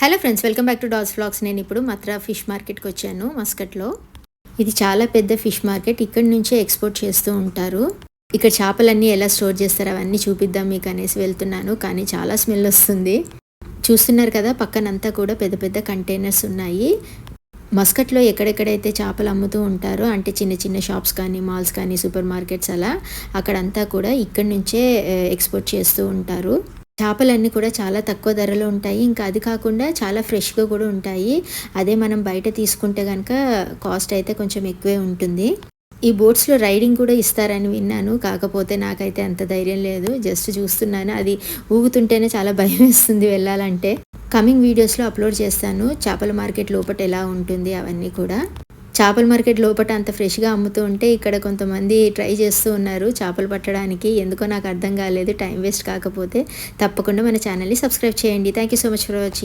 Hello friends welcome back to dolls flags నేను ఇప్పుడు మత్రా fish మార్కెట్కి వచ్చాను మస్కట్లో. ఇది చాలా పెద్ద ఫిష్ మార్కెట్. ఇక్కడి నుంచే ఎక్స్పోర్ట్ చేస్తూ ఉంటారు. ఇక్కడ చేపలన్నీ ఎలా స్టోర్ చేస్తారు అవన్నీ చూపిద్దాం మీకు అనేసి వెళ్తున్నాను కానీ చాలా స్మెల్ వస్తుంది. చూస్తున్నారు కదా పక్కనంతా కూడా పెద్ద పెద్ద కంటైనర్స్ ఉన్నాయి. మస్కట్లో ఎక్కడెక్కడైతే చేపలు అమ్ముతూ ఉంటారో అంటే చిన్న చిన్న షాప్స్ కానీ మాల్స్ కానీ సూపర్ మార్కెట్స్ అలా అక్కడంతా కూడా ఇక్కడి నుంచే ఎక్స్పోర్ట్ చేస్తూ ఉంటారు. చేపలన్నీ కూడా చాలా తక్కువ ధరలో ఉంటాయి. ఇంకా అది కాకుండా చాలా ఫ్రెష్గా కూడా ఉంటాయి. అదే మనం బయట తీసుకుంటే కనుక కాస్ట్ అయితే కొంచెం ఎక్కువే ఉంటుంది. ఈ బోట్స్లో రైడింగ్ కూడా ఇస్తారని విన్నాను. కాకపోతే నాకైతే అంత ధైర్యం లేదు. జస్ట్ చూస్తున్నాను. అది ఊగుతుంటేనే చాలా భయం వేస్తుంది వెళ్ళాలంటే. కమింగ్ వీడియోస్లో అప్లోడ్ చేస్తాను. చేపల మార్కెట్ లోపల ఎలా ఉంటుంది అవన్నీ కూడా. చేపల మార్కెట్ లోపల అంత ఫ్రెష్గా అమ్ముతూ ఉంటే ఇక్కడ కొంతమంది ట్రై చేస్తూ ఉన్నారు చేపలు పట్టడానికి. ఎందుకో నాకు అర్థం కాలేదు టైం వేస్ట్ కాకపోతే తప్పకుండా మన ఛానల్ని సబ్స్క్రైబ్ చేయండి. Thank you so much for watching.